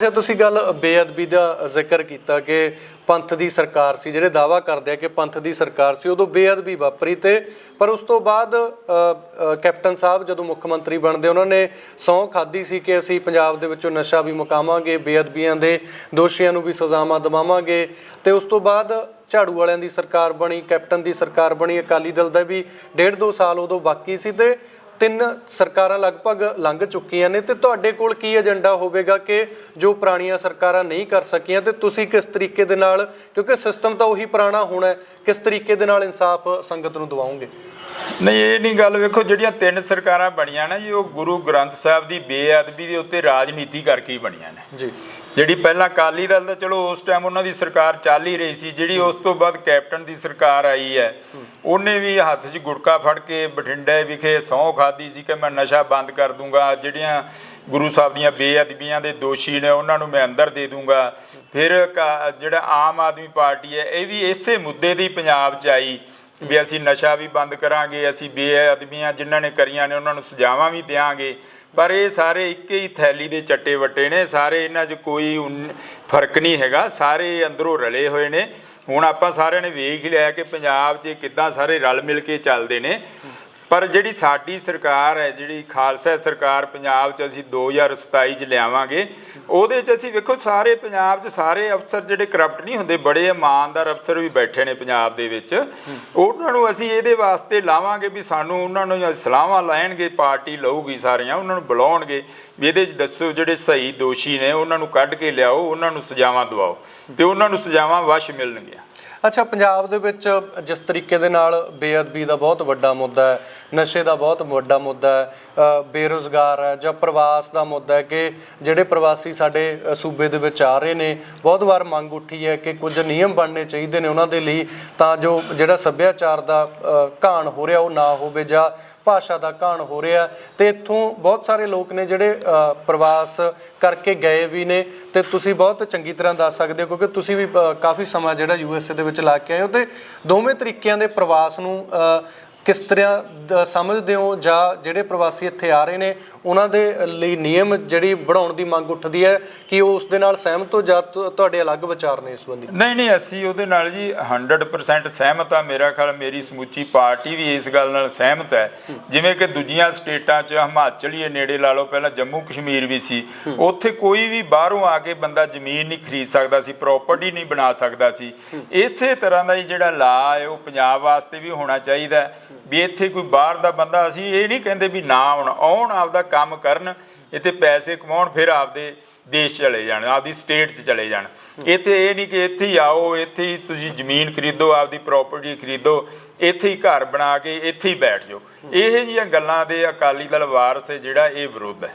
ਜੇ ਤੁਸੀਂ ਗੱਲ ਬੇਅਦਬੀ ਦਾ ਜ਼ਿਕਰ ਕੀਤਾ ਕਿ ਪੰਥ ਦੀ ਸਰਕਾਰ ਸੀ, ਜਿਹੜੇ ਦਾਵਾ ਕਰਦੇ ਆ ਕਿ ਪੰਥ ਦੀ ਸਰਕਾਰ ਸੀ, ਉਦੋਂ ਬੇਅਦਬੀ ਵਾਪਰੀ ਤੇ, ਪਰ ਉਸ ਤੋਂ ਬਾਅਦ ਕੈਪਟਨ ਸਾਹਿਬ ਜਦੋਂ ਮੁੱਖ ਮੰਤਰੀ ਬਣਦੇ, ਉਹਨਾਂ ਨੇ ਸਹੁੰ ਖਾਦੀ ਸੀ ਕਿ ਅਸੀਂ ਪੰਜਾਬ ਦੇ ਵਿੱਚੋਂ ਨਸ਼ਾ ਵੀ ਮੁਕਾਵਾਂਗੇ, ਬੇਅਦਬੀਆਂ ਦੇ ਦੋਸ਼ੀਆਂ ਨੂੰ ਵੀ ਸਜ਼ਾਵਾਂ ਦਿਵਾਵਾਂਗੇ ਤੇ ਉਸ ਤੋਂ ਬਾਅਦ ਝਾੜੂ ਵਾਲਿਆਂ ਦੀ ਸਰਕਾਰ ਬਣੀ, ਕੈਪਟਨ ਦੀ ਸਰਕਾਰ ਬਣੀ, ਅਕਾਲੀ ਦਲ ਦਾ ਵੀ ਡੇਢ ਦੋ ਸਾਲ ਉਦੋਂ ਬਾਕੀ ਸੀ ਤੇ ਤਿੰਨ ਸਰਕਾਰਾਂ ਲਗਭਗ ਲੰਘ ਚੁੱਕੀਆਂ ਨੇ ਤੇ ਤੁਹਾਡੇ ਕੋਲ ਕੀ ਏਜੰਡਾ ਹੋਵੇਗਾ ਕਿ ਜੋ ਪੁਰਾਣੀਆਂ ਸਰਕਾਰਾਂ ਨਹੀਂ ਕਰ ਸਕੀਆਂ ਤੇ ਤੁਸੀਂ ਕਿਸ ਤਰੀਕੇ ਦੇ ਨਾਲ, ਕਿਉਂਕਿ ਸਿਸਟਮ ਤਾਂ ਉਹੀ ਪੁਰਾਣਾ ਹੋਣਾ ਕਿਸ ਤਰੀਕੇ ਦੇ ਨਾਲ ਇਨਸਾਫ ਸੰਗਤ ਨੂੰ ਦਿਵਾਓਗੇ? ਨਹੀਂ ਇਹ ਨਹੀਂ ਗੱਲ ਵੇਖੋ ਜਿਹੜੀਆਂ ਤਿੰਨ ਸਰਕਾਰਾਂ ਬਣੀਆਂ ਨਾ ਜੀ ਉਹ ਗੁਰੂ ਗ੍ਰੰਥ ਸਾਹਿਬ ਦੀ ਬੇਅਦਬੀ ਦੇ ਉੱਤੇ ਰਾਜਨੀਤੀ ਕਰਕੇ ਹੀ ਬਣੀਆਂ ਨੇ। ਜੀ। ਜਿਹੜੀ ਪਹਿਲਾਂ ਅਕਾਲੀ ਦਲ ਦਾ ਚਲੋ ਉਸ ਟਾਈਮ ਉਹਨਾਂ ਦੀ ਸਰਕਾਰ ਚੱਲ ਹੀ ਰਹੀ ਸੀ ਜਿਹੜੀ ਉਸ ਤੋਂ ਬਾਅਦ ਕੈਪਟਨ ਦੀ ਸਰਕਾਰ ਆਈ ਹੈ ਉਹਨੇ ਵੀ ਹੱਥ 'ਚ ਗੁਟਕਾ ਫੜ ਕੇ ਬਠਿੰਡੇ ਵਿਖੇ ਸਹੁੰ ਖਾਦੀ ਸੀ ਕਿ ਮੈਂ ਨਸ਼ਾ ਬੰਦ ਕਰ ਦੂੰਗਾ ਜਿਹੜੀਆਂ ਗੁਰੂ ਸਾਹਿਬ ਦੀਆਂ ਬੇਅਦਬੀਆਂ ਦੇ ਦੋਸ਼ੀ ਨੇ ਉਹਨਾਂ ਨੂੰ ਮੈਂ ਅੰਦਰ ਦੇ ਦੂੰਗਾ। ਫਿਰ ਜਿਹੜਾ ਆਮ ਆਦਮੀ ਪਾਰਟੀ ਹੈ ਇਹ ਵੀ ਇਸੇ ਮੁੱਦੇ ਦੀ ਪੰਜਾਬ 'ਚ ਆਈ। ਵੀ ਅਸੀਂ ਨਸ਼ਾ ਵੀ ਬੰਦ ਕਰਾਂਗੇ, ਅਸੀਂ ਬੇਅਦਬੀਆਂ ਜਿਨ੍ਹਾਂ ਨੇ ਕਰੀਆਂ ਨੇ, ਉਹਨਾਂ ਨੂੰ ਸਜ਼ਾਵਾਂ ਵੀ ਦੇਵਾਂਗੇ ਪਰ ਇਹ ਸਾਰੇ ਇੱਕ ਹੀ ਥੈਲੀ ਦੇ ਚੱਟੇ ਵੱਟੇ ਨੇ, ਸਾਰੇ ਇਹਨਾਂ 'ਚ ਕੋਈ ਉਨ- ਫ਼ਰਕ ਨਹੀਂ ਹੈਗਾ, ਸਾਰੇ ਅੰਦਰੋਂ ਰਲੇ ਹੋਏ ਨੇ। ਹੁਣ ਆਪਾਂ ਸਾਰਿਆਂ ਨੇ ਵੇਖ ਹੀ ਲਿਆ ਕਿ ਪੰਜਾਬ 'ਚ ਕਿੱਦਾਂ ਸਾਰੇ ਰਲ ਮਿਲ ਕੇ ਚੱਲਦੇ ਨੇ। ਪਰ ਜਿਹੜੀ ਸਾਡੀ ਸਰਕਾਰ ਹੈ, ਜਿਹੜੀ ਖਾਲਸਾ ਸਰਕਾਰ ਪੰਜਾਬ 'ਚ ਅਸੀਂ 2027 'ਚ ਲਿਆਵਾਂਗੇ, ਉਹਦੇ 'ਚ ਅਸੀਂ ਵੇਖੋ ਸਾਰੇ ਪੰਜਾਬ 'ਚ ਸਾਰੇ ਅਫਸਰ ਜਿਹੜੇ ਕਰਪਟ ਨਹੀਂ ਹੁੰਦੇ, ਬੜੇ ਇਮਾਨਦਾਰ ਅਫਸਰ ਵੀ ਬੈਠੇ ਨੇ ਪੰਜਾਬ ਦੇ ਵਿੱਚ। ਉਹਨਾਂ ਨੂੰ ਅਸੀਂ ਇਹਦੇ ਵਾਸਤੇ ਲਾਵਾਂਗੇ ਵੀ ਸਾਨੂੰ ਉਹਨਾਂ ਨੂੰ ਸਲਾਹਾਂ ਲੈਣਗੇ, ਪਾਰਟੀ ਲਊਗੀ ਸਾਰੀਆਂ, ਉਹਨਾਂ ਨੂੰ ਬੁਲਾਉਣਗੇ, ਵੀ ਇਹਦੇ 'ਚ ਦੱਸੋ ਜਿਹੜੇ ਸਹੀ ਦੋਸ਼ੀ ਨੇ, ਉਹਨਾਂ ਨੂੰ ਕੱਢ ਕੇ ਲਿਆਓ, ਉਹਨਾਂ ਨੂੰ ਸਜ਼ਾਵਾਂ ਦਿਵਾਓ ਤੇ ਉਹਨਾਂ ਨੂੰ ਸਜ਼ਾਵਾਂ ਵਸ਼ ਮਿਲਣਗੀਆਂ। ਅੱਛਾ ਪੰਜਾਬ ਦੇ ਵਿੱਚ ਜਿਸ ਤਰੀਕੇ ਦੇ ਨਾਲ ਬੇਅਦਬੀ ਦਾ ਬਹੁਤ ਵੱਡਾ ਮੁੱਦਾ ਹੈ ਨਸ਼ੇ ਦਾ ਬਹੁਤ ਵੱਡਾ ਮੁੱਦਾ ਹੈ ਅ, ਬੇਰੁਜ਼ਗਾਰ ਹੈ ਜਾਂ ਪ੍ਰਵਾਸ ਦਾ ਮੁੱਦਾ ਹੈ ਕਿ ਜਿਹੜੇ ਪ੍ਰਵਾਸੀ ਸਾਡੇ ਸੂਬੇ ਦੇ ਵਿੱਚ ਆ ਰਹੇ ਨੇ ਬਹੁਤ ਵਾਰ ਮੰਗ ਉੱਠੀ ਹੈ ਕਿ ਕੁਝ ਨਿਯਮ ਬਣਨੇ ਚਾਹੀਦੇ ਨੇ ਉਹਨਾਂ ਦੇ ਲਈ ਤਾਂ ਜੋ ਜਿਹੜਾ ਸੱਭਿਆਚਾਰ ਦਾ ਘਾਣ ਹੋ ਰਿਹਾ ਉਹ ਨਾ ਹੋਵੇ ਜਾਂ ਭਾਸ਼ਾ ਦਾ ਘਾਣ ਹੋ ਰਿਹਾ ਤੇ ਇੱਥੋਂ ਬਹੁਤ ਸਾਰੇ ਲੋਕ ਨੇ ਜਿਹੜੇ ਪ੍ਰਵਾਸ ਕਰਕੇ ਗਏ ਵੀ ਨੇ ਤੇ ਤੁਸੀਂ ਬਹੁਤ ਚੰਗੀ ਤਰ੍ਹਾਂ ਦੱਸ ਸਕਦੇ ਹੋ ਕਿਉਂਕਿ ਤੁਸੀਂ ਵੀ ਕਾਫੀ ਸਮਾਂ ਜਿਹੜਾ ਯੂਐਸਏ ਦੇ ਵਿੱਚ ਲਾ ਕੇ ਆਏ ਹੋ ਤੇ ਦੋਵੇਂ ਤਰੀਕਿਆਂ ਦੇ ਪ੍ਰਵਾਸ ਨੂੰ ਕਿਸ ਤਰ੍ਹਾਂ ਸਮਝਦੇ ਹੋ ਜਾਂ ਜਿਹੜੇ ਪ੍ਰਵਾਸੀ ਇੱਥੇ ਆ ਰਹੇ ਨੇ, ਉਹਨਾਂ ਦੇ ਲਈ ਨਿਯਮ ਜਿਹੜੀ ਬਣਾਉਣ ਦੀ ਮੰਗ ਉੱਠਦੀ ਹੈ ਕਿ ਉਹ ਉਸ ਦੇ ਨਾਲ ਸਹਿਮਤ ਹੋ ਜਾਂ ਤੁਹਾਡੇ ਅਲੱਗ ਵਿਚਾਰ ਨੇ ਇਸ ਸੰਬੰਧੀ? ਨਹੀਂ ਨਹੀਂ, ਅਸੀਂ ਉਹਦੇ ਨਾਲ ਜੀ 100% ਸਹਿਮਤ ਆ ਮੇਰਾ ਖਿਆਲ ਮੇਰੀ ਸਮੁੱਚੀ ਪਾਰਟੀ ਵੀ ਇਸ ਗੱਲ ਨਾਲ ਸਹਿਮਤ ਹੈ। ਜਿਵੇਂ ਕਿ ਦੂਜੀਆਂ ਸਟੇਟਾਂ 'ਚ ਹਿਮਾਚਲ ਹੀ ਨੇੜੇ ਲਾ ਲਓ, ਪਹਿਲਾਂ ਜੰਮੂ ਕਸ਼ਮੀਰ ਵੀ ਸੀ। ਉੱਥੇ ਕੋਈ ਵੀ ਬਾਹਰੋਂ ਆ ਕੇ ਬੰਦਾ ਜ਼ਮੀਨ ਨਹੀਂ ਖਰੀਦ ਸਕਦਾ ਸੀ ਪ੍ਰਾਪਰਟੀ ਨਹੀਂ ਬਣਾ ਸਕਦਾ ਸੀ। ਇਸੇ ਤਰ੍ਹਾਂ ਦਾ ਹੀ ਜਿਹੜਾ ਲਾ ਹੈ, ਉਹ ਪੰਜਾਬ ਵਾਸਤੇ ਵੀ ਹੋਣਾ ਚਾਹੀਦਾ ਵੀ ਇੱਥੇ ਕੋਈ ਬਾਹਰ ਦਾ ਬੰਦਾ, ਅਸੀਂ ਇਹ ਨਹੀਂ ਕਹਿੰਦੇ ਵੀ ਨਾ ਆਉਣ ਆਉਣ ਆਪਦਾ ਕੰਮ ਕਰਨ, ਇੱਥੇ ਪੈਸੇ ਕਮਾਉਣ, ਫਿਰ ਆਪਦੇ ਦੇਸ਼ ਚਲੇ ਜਾਣ, ਆਪਦੀ ਸਟੇਟ 'ਚ ਚਲੇ ਜਾਣ। ਇੱਥੇ ਇਹ ਨਹੀਂ ਕਿ ਇੱਥੇ ਹੀ ਆਓ, ਇੱਥੇ ਹੀ ਤੁਸੀਂ ਜ਼ਮੀਨ ਖਰੀਦੋ, ਆਪਦੀ ਪ੍ਰਾਪਰਟੀ ਖਰੀਦੋ, ਇੱਥੇ ਹੀ ਘਰ ਬਣਾ ਕੇ ਇੱਥੇ ਹੀ ਬੈਠ ਜਾਓ। ਇਹ ਜਿਹੀਆਂ ਗੱਲਾਂ ਦੇ ਅਕਾਲੀ ਦਲ ਵਾਰਸ ਜਿਹੜਾ ਇਹ ਵਿਰੋਧ ਹੈ।